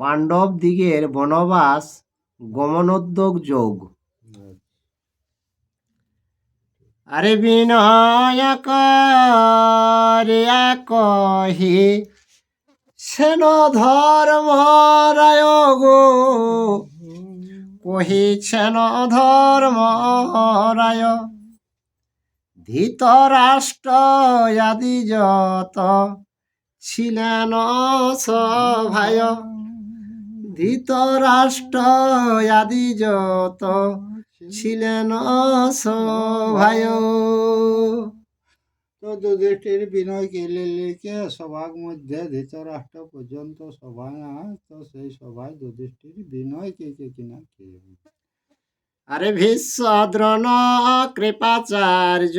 পাণ্ডব দিগের বনবাস গমনোদ্যোগ যোগ। আরে বিনয় কহি সেন ধর্ম রায় গো কহিছেন ধর্ম রায়, ধৃতরাষ্ট্র আদি যত ছিলেন সভায় ধৃতরাষ্ট্র আদি যত ছিলেন সভায় তো যুধিষ্ঠির বিনয়কে লিখে সভার মধ্যে ধৃতরাষ্ট্র পর্যন্ত সভায় তো সেই সভায় যুধিষ্ঠির বিনয়কে কে কিনা কে? আরে ভীষ্ম দ্রোণ কৃপাচার্য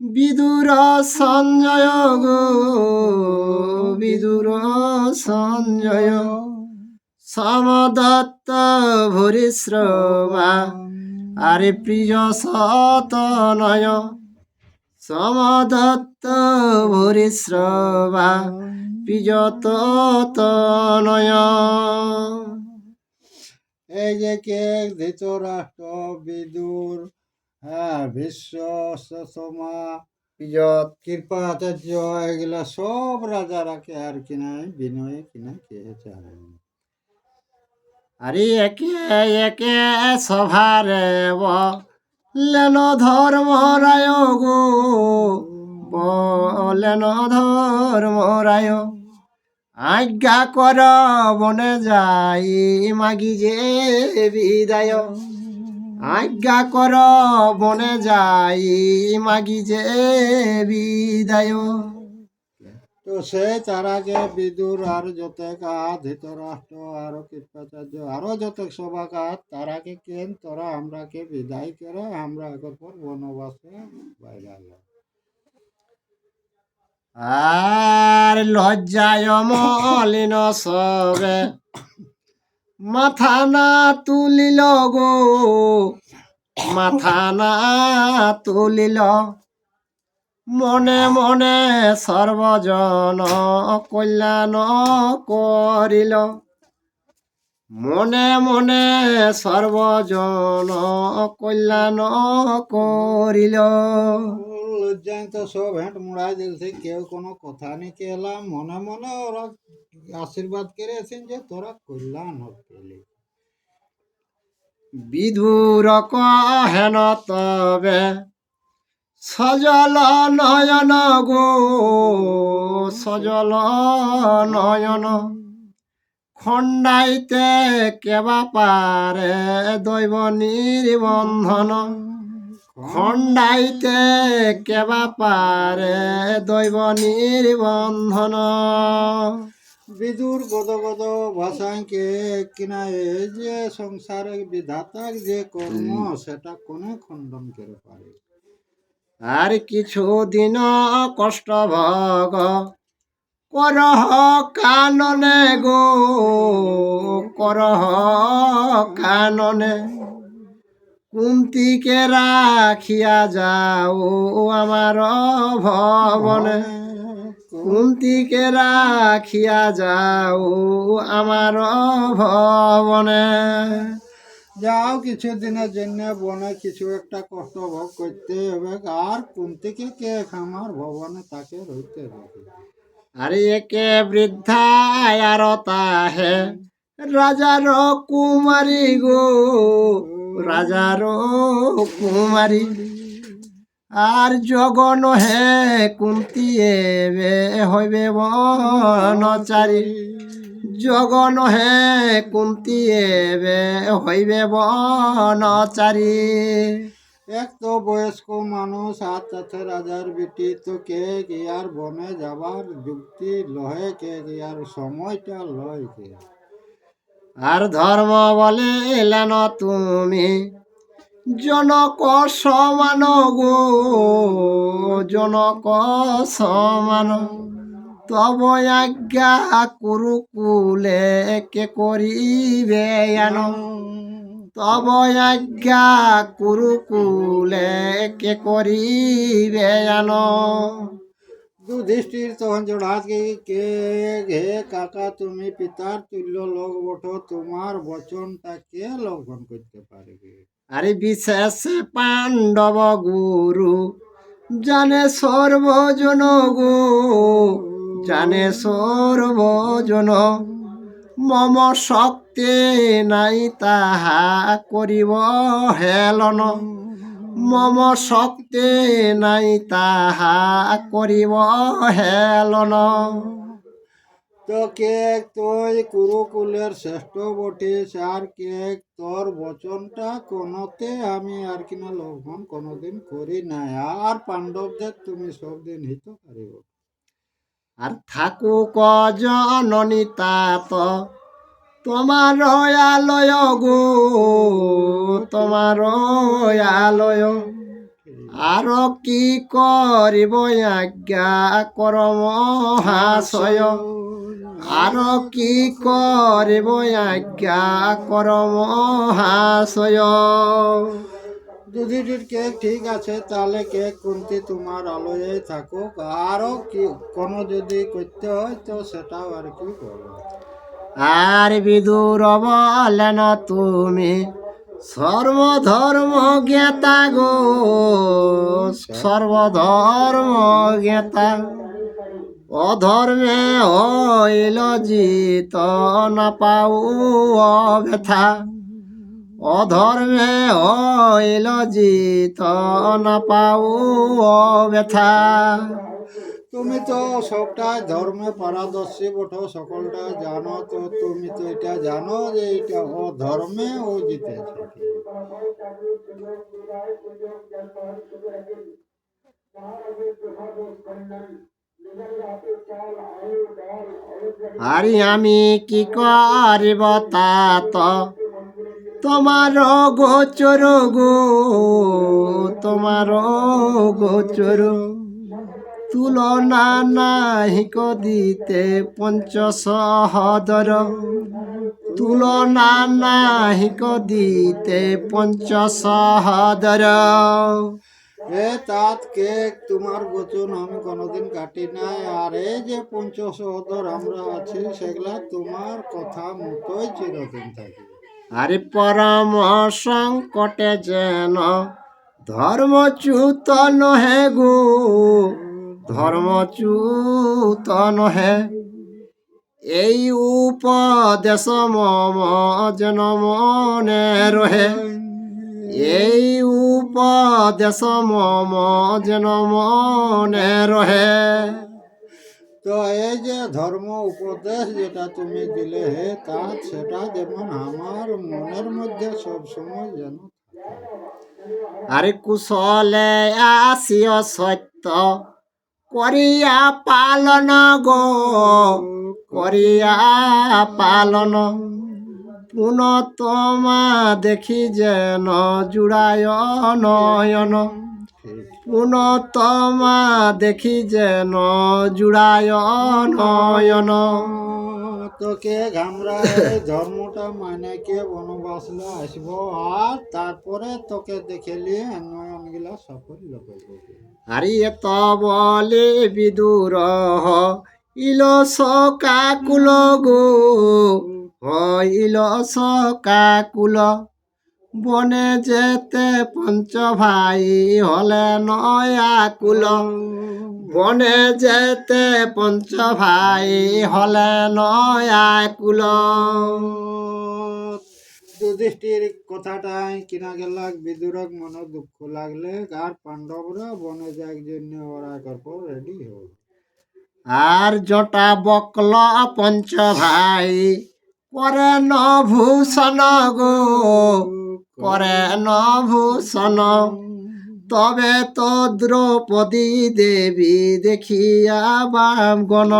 বিদুর সঞ্জয় গো বিদুর সঞ্জয়। সমদত্ত ভূরিশ্রবা আরে প্রিয় সতনয়, সমদত্ত ভূরিশ্রবা প্রিয় তনয় এই যে কে ধৃতরাষ্ট্র বিদুর হ্যাঁ বিশ্ব সমা প্রিয় কৃপাচার্য, এগুলা সব রাজারা কে আর কিনা বিনয় কিনা কে চায় আরে একে একে সভারে বলেন ধর্ম রায় গো। বলেন ধর্ম রায়। আজ্ঞা কর, বনে যাই, মাগি যে বিদায়। আজ্ঞা কর, বনে যাই, মাগি যে বিদায়। তো সে তারাকে বিদুর আর যতেকা ধৃতরাষ্ট্র আর কৃপাচার্য, আরও যতেক সভাকা তারাকে কেন তোরা আমরাকে বিদায় করে আমরা একর পর বনবাসে বাইরে গেলাম। আর লজ্জায় মলিন সবে মাথা না তুলিল গো, মাথা না তুলিল মনে মনে সর্বজন কল্যাণ করিল। মনে মনে সর্বজন কল্যাণ করিল। লজ্জায় তো সব হেঁট মুড়াই দিলছে কেউ কোনো কথা নেই কেলাম মনে মনে ওরা আশীর্বাদ করেছেন যে তোরা কল্যাণ পেলে। বিধুর কহেন তবে সজল নয়ন গো সজল নয়ন। খণ্ডাইতে কেবা পারে দৈব নির্বন্ধন। খণ্ডাইতে কেবা পারে দৈব নির্বন্ধন। বিদুর গদ গদ ভাষাকে কিনা এই যে সংসারে বিধাতার যে কর্ম সেটা কোনে খণ্ডন করে পারে? আর কিছু দিন কষ্ট ভগ করহ কাননে গো, করহ কাননে। কুন্তিকে রাখিয়া যাও আমার ভবনে। কুন্তিকে রাখিয়া যাও আমার ভবনে। যাও, কিছু দিনের জন্য বনে কিছু একটা কষ্ট ভোগ করতে হবে। আর কুন্তিকে কে খামার ভবনে তাকে রইতে হবে? আরে একে বৃদ্ধা আর তাহে রাজার কুমারী গো, রাজার কুমারী। আর জগন হে, কুন্তি এবে হইবে বনচারী। জগন হে কুন্তি এবে, হইবে বনচারী। এক তো বয়স্ক মানুষ আর তাতে রাজার বিটি, তো কে গিয়ার বনে যাবার যুক্তি লহে, কে গিয়ার সময়টা লয় কে আর? ধর্ম বলিলেন তুমি, জনক সমান গো, জনক সমান তব আজ্ঞা কুরুকুলে কে করিবে তব আজ্ঞা কুরুকুলে কে করিবে যুধিষ্ঠির তখন জোড়াকে কে হে কাকা তুমি পিতার তুল্য লোক বটো তোমার বচনটা কে লঙ্ঘন করতে পারবে? আরে বিশেষ পাণ্ডব গুরু জানে সর্বজন গো জানে সর্বজন। মম শক্তি নাই তাহা করিব হেলন। মম শক্তি নাই তাহা করিব হেলন। তো কে তুই কুরুকুলের শ্রেষ্ঠ বটিস আর কে তোর বচনটা কোনোতে আমি আর কিনা লঙ্ঘন কোনোদিন করি নাই। আর পাণ্ডবদের তুমি সব দিন হিত পারিব আর থাকুক জননী তাত তোমার আলয় গো, তোমার আলয়। আর কি করিব আজ্ঞা, কর মহাশয়। আর কি করিব আজ্ঞা, কর মহাশয়। যুধিষ্ঠির কেক ঠিক আছে, তাহলে কেক কুন্তি তোমার আলোয় থাকুক। আরও কি, কোনো যদি করতে হয়, তো সেটাও আর কি করো আর বিদুর বলেন তুমি, সর্বধর্ম জ্ঞাতা গো, সর্বধর্ম জ্ঞাতা। অধর্মে হইল জিত, না পাও ব্যথা। অধর্মে হইল জিত না পাও ব্যথা তুমি তো সবটাই ধর্মে পারদর্শী বটো সকলটা জানো তো তুমি তো এটা জানো যে এটা ও ধর্মে ও জিতেছে। আরে আমি কি করিব তাত তোমার গোচর গো, তোমার গোচর। তুলনা নাহি দিতে পঞ্চ সহদর তুলনা নাহি দিতে পঞ্চ সহদর এ তাত কেক তোমার বচন আমি কোনোদিন কাটি নাই। আর এই যে পঞ্চসহদর আমরা আছি, সেগুলা তোমার কথা মতোই চিরদিন থাকি আরে পরম সংকটে যেন ধর্মচ্যুত নহে গো, ধর্মচ্যুত নহে। এই উপদেশ মম যেন মনে রহে, এই উপদেশ মম যেন মনে রহে। তো এই যে ধর্ম উপদেশ যেটা তুমি দিলে তা সেটা যেমন আমার মনের মধ্যে সব সময় যেন। আরে কুশলে আসিও সত্য, করিয়া পালন গো, করিয়া পালন পুন তোমা দেখি যেন, জুড়ায় নয়ন পুন তোমা দেখি যেন জুড়ায় নয়ন তোকে ঘামরা এই ধর্মটা মানে কে বনবাসলে আসব? আর তারপরে তোকে দেখে নিয়ে নয়ন গিলা সফল লোক আরে এত বলে বিদুর ইল সকাকুল গো। ইল সকাকুল। বনে যেতে পঞ্চ ভাই হলে নয়াকুল বনে যেতে পঞ্চ ভাই হলে নয়াকুল যুধিষ্ঠির কথাটা কিনা গেল বিদুরক মনে দুঃখ লাগলে আর পাণ্ডবরা বনে যাক জন্য ওরা করপর রেডি হল আর জটা বকল পঞ্চ ভাই করে নভূষণ গো। করে নভূষণ তবে তো দ্রৌপদী দেবী দেখিয়া বাম গণ।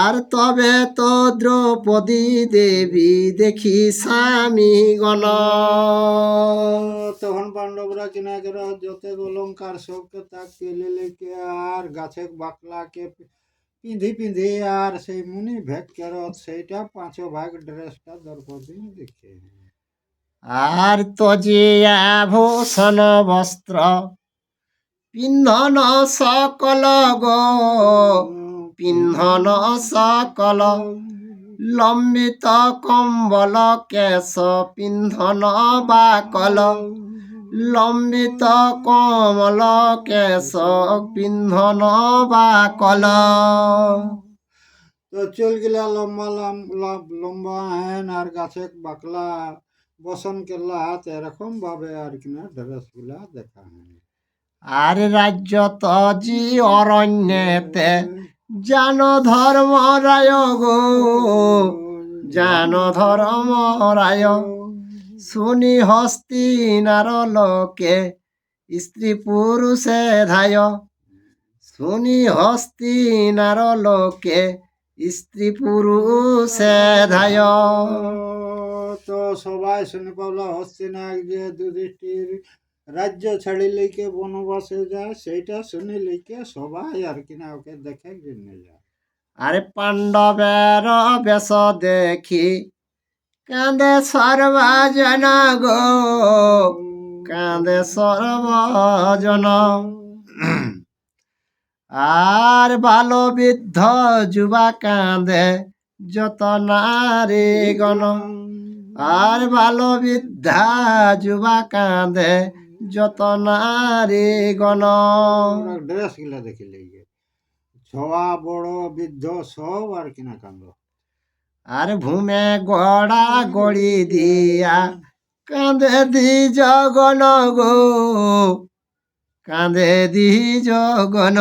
আর তবে তো দ্রৌপদী দেবী দেখি স্বামী গণ। তখন পাণ্ডবরা কিনা গেল যত অলঙ্কার সবকে তাক পেলে লেকে আর গাছে বাকলাকে পিঁধি পিঁধি, আর সেই মুনি ভেদ কেরত সেইটা পাঁচো ভাগ ড্রেসটা দ্রৌপদী দেখে। আর তজিয়া ভূষণ বস্ত্র, পিন্ধন সকল গো, পিন্ধন সকল লম্বিত কম্বল কেশ, পিন্ধন বাকল লম্বিত কমল কেশ, পিন্ধন বাকল। তো চুল লম্বা লাম- লাম- লম্বা, হেন আর গাছে বাকলা। বসন কেল্লা হাত এরকম ভাবে আর কিনা ড্রেসগুলা দেখা হয় আর রাজ্য তজি অরণ্যেতে জান ধর্ম রায় গো জান ধর্ম রায়। শুনি হস্তিনার লোকে স্ত্রী পুরুষে ধায়। শুনি হস্তিনার লোকে স্ত্রী পুরুষে ধায়। তো সবাই শুনে পাবলো হস্তিনাগ যে যুধিষ্ঠির রাজ্য ছাড়ি লিখে বনবাসে যায়, সেইটা শুনে লিখে সবাই আর কিনা ওকে দেখে জন্য যায়। আরে পাণ্ডবের বেশ দেখি, কাঁদে সর্বজন গো, কাঁদে সর্বজন। আর ভালো বৃদ্ধ যুবা কাঁদে, যত নারী গণ আর ভালো বৃদ্ধা যুবা কাঁদে যত নারী গণ। ড্রেসগুলা দেখে লিখে ছোয়া বড় বৃদ্ধ সব আর কিনা কান্দ আর ভূমে গড়া গড়ি দিয়া কাঁদে দি জগন গো। কাঁদে দি জগন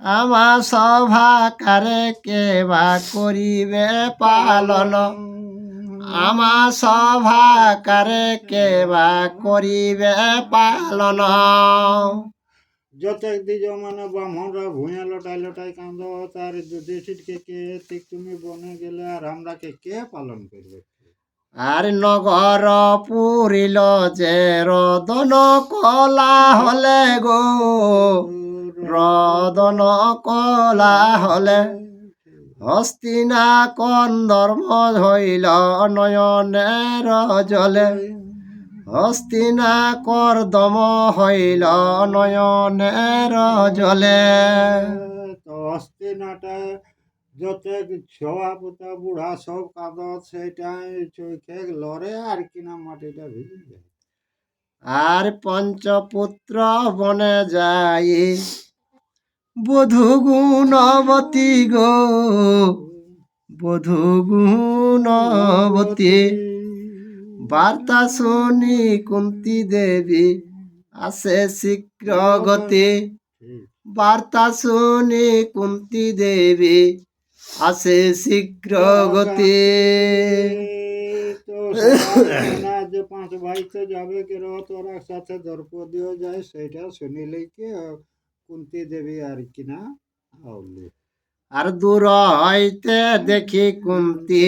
আমা সভা কারে কেবা করিবে পালন? আমা সভা কারে কেবা করিবে পালন? যতেক দিজ মানে ব্রাহ্মণরা ভূঁয়া লটাই লটাই কান্দ তার যুধিষ্ঠিরকে কে ঠিক তুমি বনে গেলে আর আমরাকে কে পালন করবে? আর নগর পুরিল যে রদন কলা হলে গো রদন কলা হলে হস্তিনা কন্দর্ম হইল নয়নের জলে হস্তিনা করদম হইল নয়নের জলে তো হস্তিনাটা যতেক ছোয়া পোতা বুড়া সব কাঁদত সেইটাই চোখে লড়ে আর কিনা মাটিটা ভিজে যায়। আর পঞ্চপুত্র বনে যাই বধু গুণবতী গো বধু গুণবতী বার্তা শুনি কুন্তি দেবী, আসে শীঘ্র গতি। বার্তা শুনি কুন্তি দেবী, আসে শীঘ্র গতি। যে পাঁচ ভাই তো যাবে কে রহ তোরা সাথে দ্রৌপদীও যায়, সেইটা শুনিলে কি কুন্তি দেবী আর কিনা আউলি। আর দূর হইতে দেখি কুন্তি।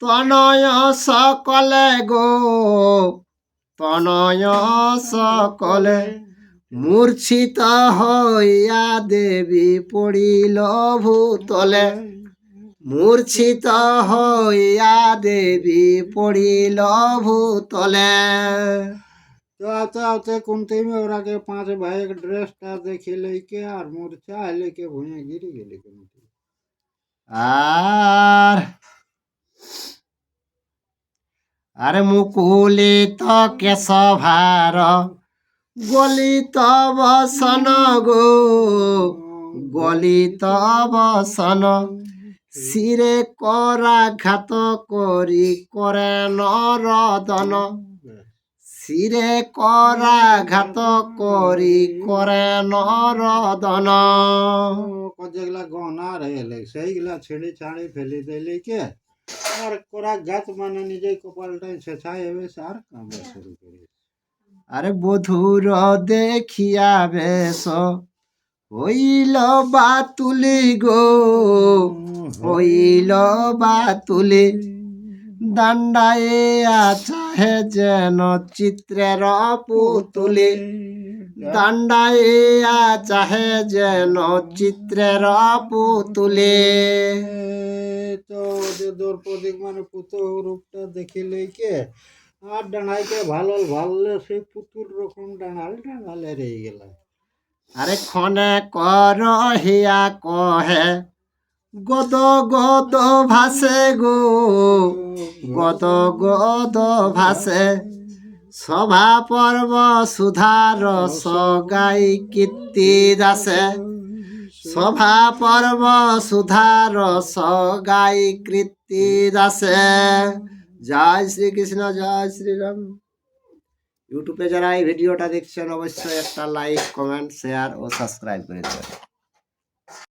তনয় সকলে গো। তনয় সকলে মূর্ছিত হইয়া দেবী পড়িল ভূতলে। মূর্ছিত হইয়া দেবী পড়িল ভূতলে। তো আতে আতে কুন্তি में ओरा के पांच भाई के ड्रेस टा देखी लेके और मूर्छा लेके भुइया गिर गेली कुंती আর আরে মুকুলিত কেশ ভার গলিত বসন গো গলিত বসন শিরে করা ঘাত করি করে নরদন শিরে করা ঘাত করি করে নরদন যেগুলা গহনা রহেলে সেইগুলা ছিঁড়ি ছাড়ি ফেলি দেলি কে? আর কোরা গাছ মানে নিজে কপালটাই ছেছাই হবে সার কামে শুরু করে আরে বধুর দেখিয়া বেশ হইল বাতুলি গো হইল বা বাতুলি দান্ডায়ে চাহে যেন চিত্রের পুতুলি। দান্ডায়ে চাহে যেন চিত্রের পুতুলি। তো যে দ্রৌপদী মানে পুতুল রূপটা দেখিলে কে? আর ডানাইকে ভালো ভালো সেই পুতুল রকম ডানাল ডানালে রয়ে গেল। আরে ক্ষণে কর হিয়া কহে গদ গদ ভাসে গো, গদ গদ ভাসে। সভা পর্ব সুধার সগাই কীর্তি দাসে। সভা পর্ব সুধার সগাই কীর্তি দাসে। জয় শ্রীকৃষ্ণ, জয় শ্রীরাম। ইউটিউবে যারা এই ভিডিওটা দেখছেন, অবশ্যই একটা লাইক, কমেন্ট, শেয়ার ও সাবস্ক্রাইব করে দেবেন।